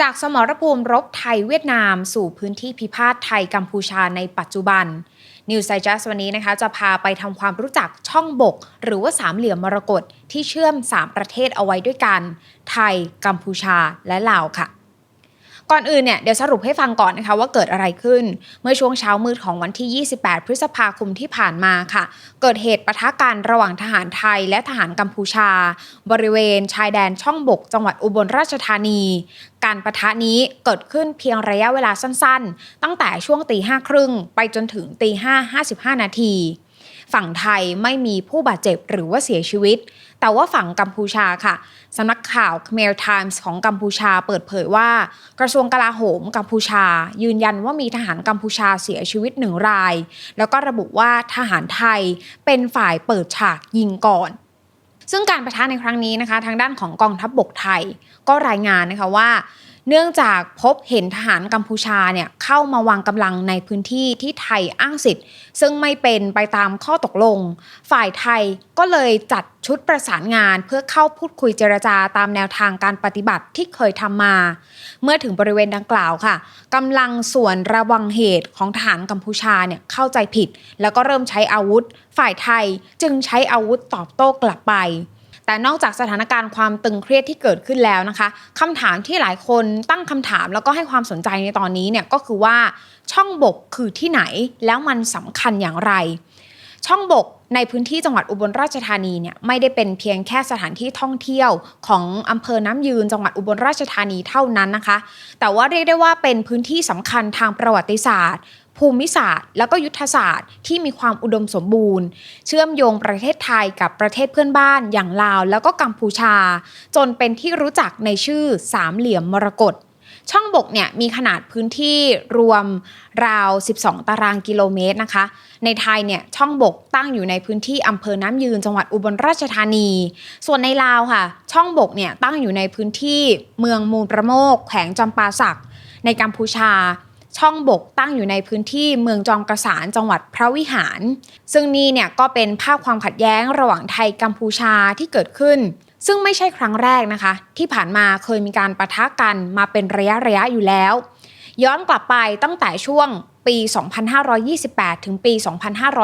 จากสมรภูมิรบไทยเวียดนาม สู่พื้นที่พิพาทไทยกัมพูชาในปัจจุบัน นิวไซจัสวันนี้นะคะ จะพาไปทำความรู้จักช่องบก หรือว่าสามเหลี่ยมมรกตที่เชื่อม 3 ประเทศเอาไว้ด้วยกัน ไทย กัมพูชาและลาวค่ะ ก่อนอื่นเนี่ยเดี๋ยวสรุปให้ฟังก่อนนะคะว่าเกิดอะไรขึ้น เมื่อช่วงเช้ามืดของวันที่ 28 พฤษภาคมที่ผ่านมาค่ะ เกิดเหตุปะทะกันระหว่างทหารไทยและทหารกัมพูชา บริเวณชายแดนช่องบก จังหวัดอุบลราชธานี การปะทะนี้เกิดขึ้นเพียงระยะเวลาสั้นๆ ตั้งแต่ช่วงตีห้าครึ่งไปจนถึงตีห้าห้าสิบห้านาที ฝั่งไทยไม่มีผู้บาดเจ็บหรือว่าเสียชีวิต แต่ว่าฝั่งกัมพูชาค่ะสำนักข่าว Khmer Times ของกัมพูชาเปิดเผยว่า กระทรวงกลาโหมกัมพูชา ยืนยันว่ามีทหารกัมพูชาเสียชีวิตหนึ่งราย แล้วก็ระบุว่าทหารไทยเป็นฝ่ายเปิดฉากยิงก่อนซึ่งการประทะในครั้งนี้นะคะ ทางด้านของกองทัพบบกไทย ก็รายงานนะคะว่า เนื่องจากพบเห็นทหารกัมพูชาเนี่ยเข้ามาวางกำลังในพื้นที่ที่ไทยอ้างสิทธิ์ ซึ่งไม่เป็นไปตามข้อตกลง ฝ่ายไทยก็เลยจัดชุดประสานงานเพื่อเข้าพูดคุยเจรจาตามแนวทางการปฏิบัติที่เคยทำมา เมื่อถึงบริเวณดังกล่าวค่ะกำลังส่วนระวังเหตุของทหารกัมพูชาเนี่ยเข้าใจผิด แล้วก็เริ่มใช้อาวุธ ฝ่ายไทยจึงใช้อาวุธตอบโต้กลับไป แต่นอกจากสถานการณ์ความตึงเครียดที่เกิดขึ้นแล้วนะคะคำถามที่หลายคนตั้งคำถามแล้วก็ให้ความสนใจในตอนนี้เนี่ยก็คือว่าช่องบกคือที่ไหนแล้วมันสำคัญอย่างไร ช่องบกในพื้นที่จังหวัดอุบลราชธานีเนี่ยไม่ได้เป็นเพียงแค่สถานที่ท่องเที่ยวของอำเภอน้ำยืนจังหวัดอุบลราชธานีเท่านั้นนะคะ แต่ว่าเรียกได้ว่าเป็นพื้นที่สำคัญทางประวัติศาสตร์ ภูมิศาสตร์ แล้วก็ยุทธศาสตร์ ที่มีความอุดมสมบูรณ์ เชื่อมโยงประเทศไทยกับประเทศเพื่อนบ้านอย่างลาว แล้วก็กัมพูชา จนเป็นที่รู้จักในชื่อสามเหลี่ยมมรกตช่องบกเนี่ยมีขนาดพื้นที่รวมราว 12 ตารางกิโลเมตรนะคะ ในไทยเนี่ยช่องบกตั้งอยู่ในพื้นที่อำเภอน้ำยืนจังหวัดอุบลราชธานี ส่วนในลาวค่ะ ช่องบกเนี่ยตั้งอยู่ในพื้นที่เมืองมูลประโมกแขวงจำปาสักในกัมพูชา ช่องบกตั้งอยู่ในพื้นที่เมืองจอมกระสานจังหวัดพระวิหาร ซึ่งนี่เนี่ยก็เป็นภาพความขัดแย้งระหว่างไทยกัมพูชาที่เกิดขึ้น ซึ่งไม่ใช่ครั้งแรกนะคะ ที่ผ่านมาเคยมีการประทะกันมาเป็นระยะระยะอยู่แล้ว ย้อนกลับไปตั้งแต่ช่วงปี 2528 ถึงปี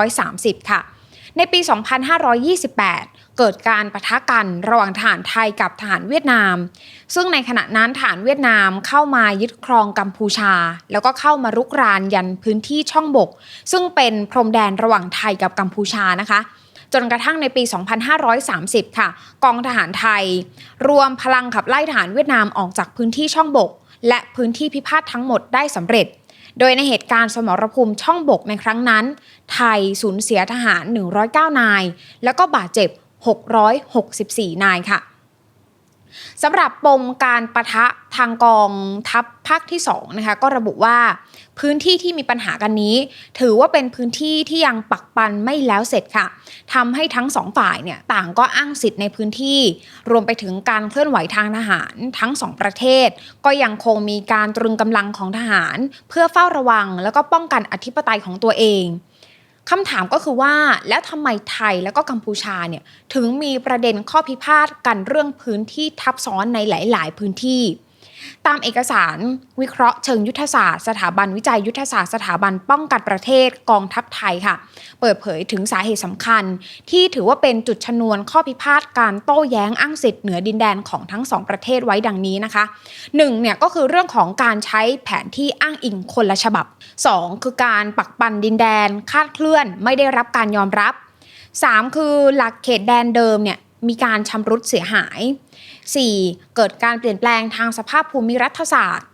2530 ค่ะ ในปี 2528 เกิดการประทะกันระหว่างทหารไทยกับทหารเวียดนาม ซึ่งในขณะนั้นทหารเวียดนามเข้ามายึดครองกัมพูชา แล้วก็เข้ามารุกรานยันพื้นที่ช่องบก ซึ่งเป็นพรมแดนระหว่างไทยกับกัมพูชานะคะจนกระทั่งในปี 2530 ค่ะ กองทหารไทย รวมพลังขับไล่ทหารเวียดนามออกจากพื้นที่ช่องบก และพื้นที่พิพาททั้งหมดได้สำเร็จ โดยในเหตุการณ์สมรภูมิช่องบกในครั้งนั้น ไทยสูญเสียทหาร 109 นาย แล้วก็บาดเจ็บ 664 นายค่ะ สำหรับปมการประทะทางกองทัพภาคที่2นะคะก็ระบุว่าพื้นที่ที่มีปัญหากันนี้ ถือว่าเป็นพื้นที่ที่ยังปักปันไม่แล้วเสร็จค่ะทำให้ทั้งสองฝ่ายเนี่ยต่างก็อ้างสิทธิ์ในพื้นที่ รวมไปถึงการเคลื่อนไหวทางทหาร ทั้งสองประเทศ ก็ยังคงมีการตรึงกำลังของทหาร เพื่อเฝ้าระวัง แล้วก็ป้องกันอธิปไตยของตัวเอง คำถามก็คือว่าแล้วทำไมไทยแล้วก็กัมพูชาเนี่ยถึงมีประเด็นข้อพิพาทกันเรื่องพื้นที่ทับซ้อนในหลาย ๆ พื้นที่ ตามเอกสารวิเคราะห์เชิงยุทธศาสตร์ สถาบันวิจัยยุทธศาสตร์สถาบันป้องกันประเทศกองทัพไทยค่ะ เปิดเผยถึงสาเหตุสำคัญ ที่ถือว่าเป็นจุดชนวนข้อพิพาทการโต้แย้งอ้างสิทธิ์เหนือดินแดนของทั้งสองประเทศไว้ดังนี้นะคะหนึ่งเนี่ยก็คือเรื่องของการใช้แผนที่อ้างอิงคนละฉบับ 2 คือการปักปันดินแดนคาดเคลื่อนไม่ได้รับการยอมรับ 3 คือหลักเขตแดนเดิมเนี่ย มีการชำรุดเสียหาย 4. เกิดการเปลี่ยนแปลงทางสภาพภูมิรัฐศาสตร์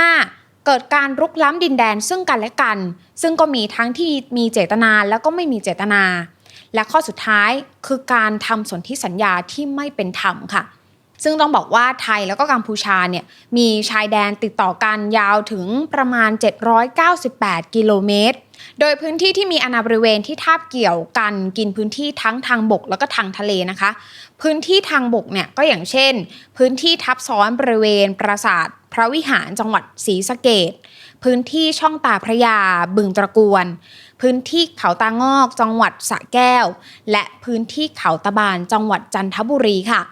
5. เกิดการรุกล้ำดินแดนซึ่งกันและกัน ซึ่งก็มีทั้งที่มีเจตนาแล้วก็ไม่มีเจตนา และข้อสุดท้ายคือการทำสนธิสัญญาที่ไม่เป็นธรรมค่ะ ซึ่งต้องบอกว่าไทยแล้วก็กัมพูชาเนี่ยมีชายแดนติดต่อกันยาวถึงประมาณ 798 กิโลเมตร โดยพื้นที่ที่มีอาณาบริเวณที่ทาบเกี่ยวกันกินพื้นที่ทั้งทางบกแล้วก็ทางทะเลนะคะ พื้นที่ทางบกเนี่ยก็อย่างเช่น พื้นที่ทับซ้อนบริเวณปราสาทพระวิหารจังหวัดศรีสะเกดพื้นที่ช่องตาพระยาบึงตระกวน พื้นที่เขาตางอกจังหวัดสระแก้ว และพื้นที่เขาตะบานจังหวัดจันทบุรีค่ะ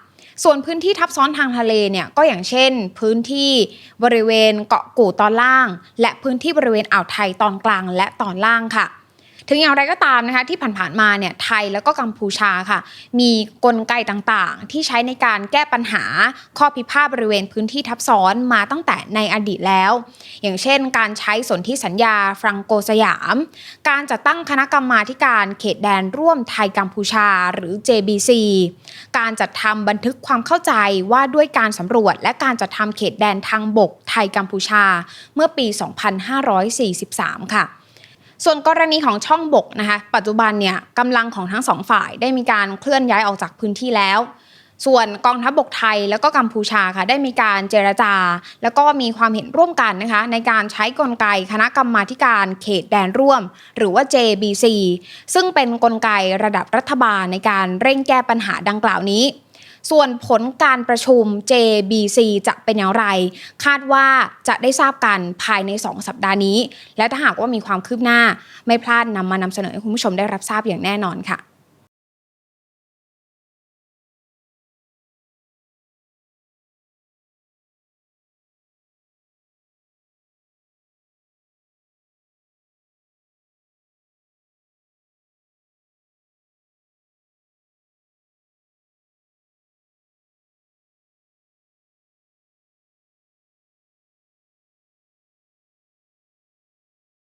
ส่วนพื้นที่ทับซ้อนทางทะเลเนี่ยก็อย่างเช่น พื้นที่บริเวณเกาะกู่ตอนล่าง และพื้นที่บริเวณอ่าวไทยตอนกลางและตอนล่างค่ะ ถึงอย่างไรก็ตามนะคะที่ผ่านๆมาเนี่ยไทยแล้วก็กัมพูชาค่ะ มีกลไกต่างๆ ที่ใช้ในการแก้ปัญหาข้อพิพาทบริเวณพื้นที่ทับซ้อนมาตั้งแต่ในอดีตแล้ว อย่างเช่น การใช้สนธิสัญญาฟรังโกสยาม การจัดตั้งคณะกรรมาการเขตแดนร่วมไทยกัมพูชาหรือ JBC การจัดทำบันทึกความเข้าใจว่าด้วยการสำรวจ และการจัดทำเขตแดนทางบกไทยกัมพูชา เมื่อปี 2543 ค่ะ ส่วนกรณีของช่องบกนะคะปัจจุบันเนี่ยกำลังของทั้งสองฝ่ายได้มีการเคลื่อนย้ายออกจากพื้นที่แล้ว ส่วนกองทัพบบกไทยแล้วก็กัมพูชาค่ะได้มีการเจรจา แล้วก็มีความเห็นร่วมกันนะคะในการใช้กลไกคณะกรรมาการเขตแดนร่วม หรือว่า JBC ซึ่งเป็นกลไกระดับรัฐบาลในการเร่งแก้ปัญหาดังกล่าวนี้ ส่วนผลการประชุม JBC จะเป็นอย่างไร คาดว่าจะได้ทราบกันภายใน 2 สัปดาห์นี้ และถ้าหากว่ามีความคืบหน้า ไม่พลาดนำมานำเสนอให้คุณผู้ชมได้รับทราบอย่างแน่นอนค่ะ